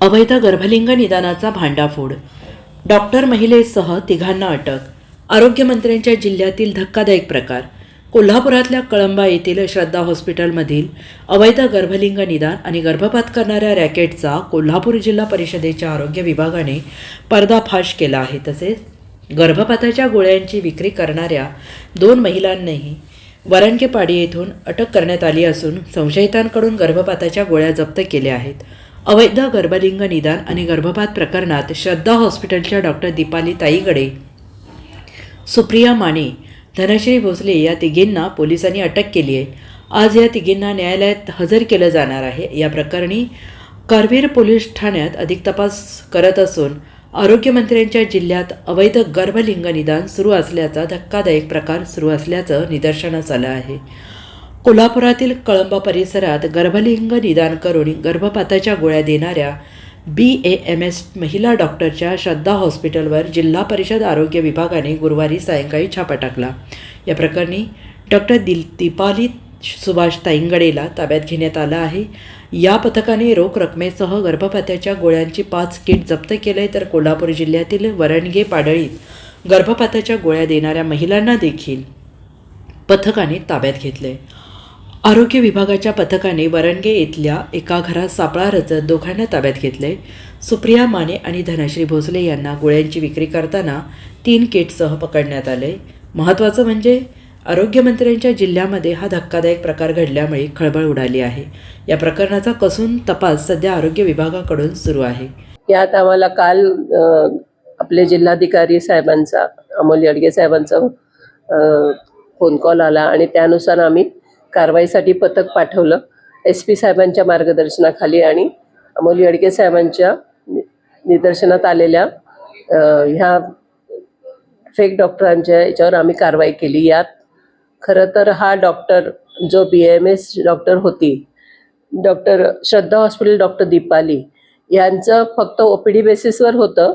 अवैध गर्भलिंग निदानाचा भांडाफोड. डॉक्टर महिलेसह तिघांना अटक. आरोग्यमंत्र्यांच्या जिल्ह्यातील धक्कादायक प्रकार. कोल्हापुरातल्या कळंबा येथील श्रद्धा हॉस्पिटलमधील अवैध गर्भलिंग निदान आणि गर्भपात करणाऱ्या रॅकेटचा कोल्हापूर जिल्हा परिषदेच्या आरोग्य विभागाने पर्दाफाश केला आहे. तसेच गर्भपाताच्या गोळ्यांची विक्री करणाऱ्या दोन महिलांनाही वरणकेपाडी येथून अटक करण्यात आली असून संशयितांकडून गर्भपाताच्या गोळ्या जप्त केल्या आहेत. अवैध गर्भलिंग निदान आणि गर्भपात प्रकरणात श्रद्धा हॉस्पिटलच्या डॉक्टर दीपाली ताईगडे. सुप्रिया माने धनश्री भोसले या तिघींना पोलिसांनी अटक केली आहे. आज या तिघींना न्यायालयात हजर केलं जाणार आहे. या प्रकरणी करवीर पोलीस ठाण्यात अधिक तपास करत असून आरोग्यमंत्र्यांच्या जिल्ह्यात अवैध गर्भलिंग निदान सुरू असल्याचा धक्कादायक प्रकार सुरू असल्याचं निदर्शनास आलं आहे. कोल्हापुरातील कळंबा परिसरात गर्भलिंग निदान करून गर्भपाताच्या गोळ्या देणाऱ्या बी ए एम एस महिला डॉक्टरच्या श्रद्धा हॉस्पिटलवर जिल्हा परिषद आरोग्य विभागाने गुरुवारी सायंकाळी छापा टाकला. या प्रकरणी डॉक्टर दिल दीपाली सुभाष ताईंगडेला ताब्यात घेण्यात आलं आहे. या पथकाने रोख रकमेसह गर्भपाताच्या गोळ्यांची पाच किट जप्त केले तर कोल्हापूर जिल्ह्यातील वरणगे पाडळीत गर्भपाताच्या गोळ्या देणाऱ्या महिलांना देखील पथकाने ताब्यात घेतले आरोग्य विभागाच्या पथकाने वरणगे इथल्या एका घरात सापळा रचत दोघांना ताब्यात घेतले. सुप्रिया माने आणि धनश्री भोसले यांना गोळ्यांची विक्री करताना तीन किटसह पकडण्यात आले. महत्त्वाचं म्हणजे आरोग्यमंत्र्यांच्या जिल्ह्यामध्ये हा धक्कादायक प्रकार घडल्यामुळे खळबळ उडाली आहे. या प्रकरणाचा कसून तपास सध्या आरोग्य विभागाकडून सुरू आहे. यात आम्हाला काल आपले जिल्हाधिकारी साहेबांचा अमोल येडगे साहेबांचा फोन कॉल आला आणि त्यानुसार आम्ही कारवाईसाठी पथक पाठवलं. एस पी साहेबांच्या मार्गदर्शनाखाली आणि अमोल अडके साहेबांच्या निदर्शनात आलेल्या ह्या फेक डॉक्टरांच्या याच्यावर आम्ही कारवाई केली. यात खरं तर हा डॉक्टर जो बी एम एस डॉक्टर होती doctor Shraddha hospital doctor Deepali यांचं फक्त ओ पी डी बेसिसवर होतं.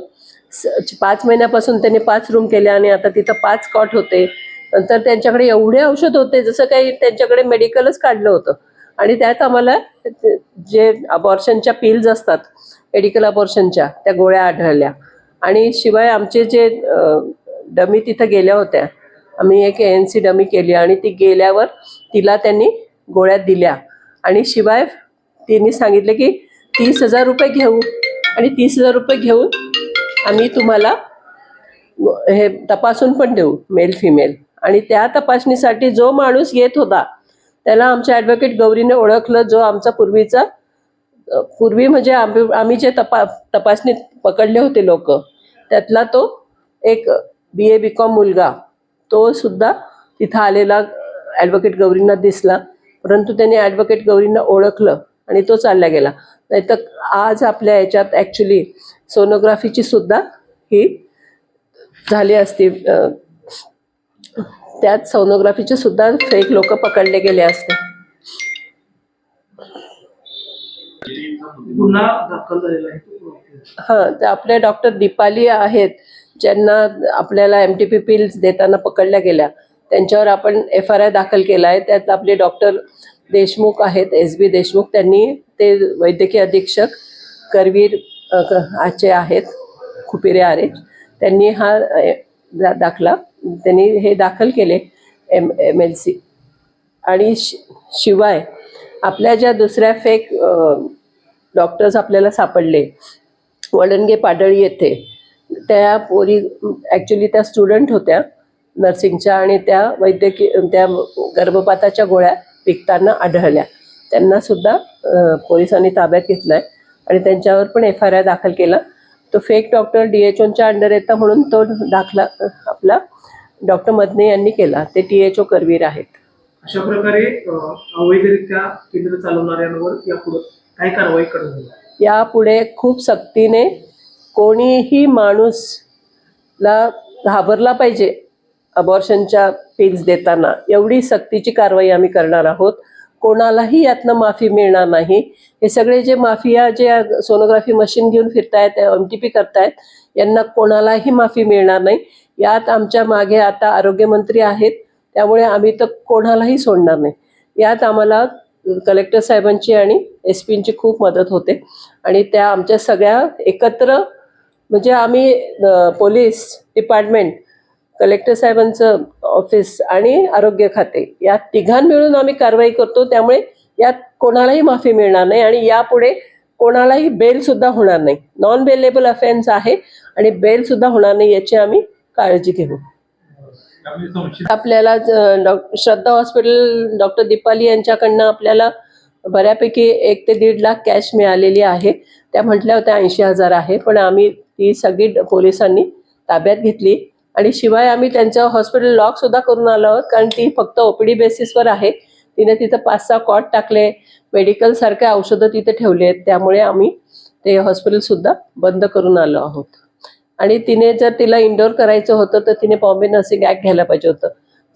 स- पाच महिन्यापासून त्यांनी पाच रूम केले आणि आता तिथं पाच कॉट होते. नंतर त्यांच्याकडे एवढे औषध होते जसं काही त्यांच्याकडे मेडिकलच काढलं होतं. आणि त्यात आम्हाला जे अबॉर्शनच्या पिल्स असतात मेडिकल अबॉर्शनच्या त्या गोळ्या आढळल्या. आणि शिवाय आमचे जे डमी तिथं गेल्या होत्या आम्ही एक एन सी डमी केली आणि ती गेल्यावर तिला त्यांनी गोळ्या दिल्या. आणि शिवाय तिने सांगितले की तीस हजार रुपये घेऊ. आणि तीस हजार रुपये घेऊन आम्ही तुम्हाला हे तपासून पण देऊ मेल फिमेल आणि त्या तपासणीसाठी जो माणूस येत होता त्याला आमच्या ॲडव्होकेट गौरीने ओळखलं जो आमचा पूर्वीचा पूर्वी म्हणजे आम्ही आम्ही जे तपा तपासणीत पकडले होते लोक त्यातला तो एक बी ए बी कॉम मुलगा तो सुद्धा तिथं आलेला ॲडव्होकेट गौरींना दिसला. परंतु त्याने ॲडव्होकेट गौरींना ओळखलं आणि तो चालला गेला. नाही तर आज आपल्या याच्यात ॲक्च्युली सोनोग्राफीची सुद्धा ही झाली असती त्यात सोनोग्राफीचे सुद्धा फेक लोक पकडले गेले असते. हां आपले डॉक्टर दीपाली आहेत ज्यांना आपल्याला एम टी पी पिल्स देताना पकडल्या गेल्या. त्यांच्यावर आपण एफ आर आय दाखल केला आहे. त्यात आपले डॉक्टर देशमुख आहेत एस बी देशमुख. त्यांनी ते वैद्यकीय अधीक्षक करवीर आचे आहेत खुपिरे आरे त्यांनी हा दा- दाखला. त्यांनी हे दाखल केले एम एम एल सी आणि शि शिवाय आपल्या ज्या दुसऱ्या फेक डॉक्टर्स आपल्याला सापडले वडणगे पाडळी येथे त्या पोरी ॲक्च्युली त्या स्टुडंट होत्या नर्सिंगच्या आणि त्या वैद्यकीय त्या गर्भपाताच्या गोळ्या विकताना आढळल्या. त्यांनासुद्धा पोलिसांनी ताब्यात घेतलं आहे आणि त्यांच्यावर पण एफ आय आर दाखल केला. तो फेक डॉक्टर डी एच ओच्या अंडर येतं म्हणून तो दाखला आपला डॉक्टर मदने यांनी केला. ते टी एच ओ करवीर आहेत. अशा प्रकारे अवैधरित्या केंद्र चालवणाऱ्यांवर यापुढे काय कारवाई येईल? यापुढे खूप सक्तीने कोणीही माणूसला घाबरला पाहिजे अबॉर्शनच्या पिल्स देताना. एवढी सक्तीची कारवाई आम्ही करणार आहोत. कोणालाही यातनं माफी मिळणार नाही. हे सगळे जे माफिया जे सोनोग्राफी मशीन घेऊन फिरतायत एम टी पी करतायत यांना कोणालाही माफी मिळणार नाही. यात आमच्या मागे आता आरोग्यमंत्री आहेत. त्यामुळे आम्ही तर कोणालाही सोडणार नाही. यात आम्हाला कलेक्टर साहेबांची आणि एस पींची खूप मदत होते. आणि त्या आमच्या सगळ्या एकत्र म्हणजे आम्ही पोलीस डिपार्टमेंट कलेक्टर साहेबांचं ऑफिस आणि आरोग्य खाते या तिघां मिळून आम्ही कारवाई करतो. त्यामुळे यात कोणालाही माफी मिळणार नाही आणि यापुढे कोणालाही बेल सुद्धा होणार नाही. नॉन बेलेबल अफेन्स आहे आणि बेल सुद्धा होणार नाही याची आम्ही काळजी घेऊ. आपल्याला श्रद्धा हॉस्पिटल डॉक्टर दीपाली यांच्याकडनं आपल्याला बऱ्यापैकी एक ते दीड लाख कॅश मिळालेली आहे. त्या म्हटल्या होत्या ऐंशी हजार आहे पण आम्ही ती सगळी पोलिसांनी ताब्यात घेतली. आणि शिवाय आम्ही त्यांचं हॉस्पिटल लॉक सुद्धा करून आलो आहोत कारण ती फक्त ओपीडी बेसिसवर आहे. तिने तिथं पाच सहा कॉट टाकले मेडिकल सारखे औषधं तिथे ठेवली आहेत त्यामुळे आम्ही ते हॉस्पिटल सुद्धा बंद करून आलो आहोत. आणि तिने जर तिला इंडोर करायचं होतं तर तिने बॉम्बे नर्सिंग ऍक्ट घ्यायला पाहिजे होतं.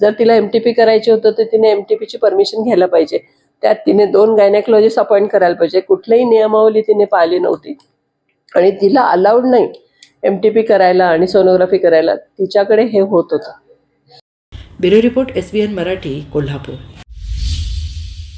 जर तिला एम टी पी करायची होतं तर तिने एम टी पीची परमिशन घ्यायला पाहिजे. त्यात तिने दोन गायनेकोलॉजिस्ट अपॉइंट करायला पाहिजे. कुठलीही नियमावली तिने पाहिली नव्हती. आणि तिला अलाउड नाही. एम टी पी करायला आणि सोनोग्राफी करायला तिच्याकडे हे होत होतं. Bureau report S B N Marathi Kolhapur.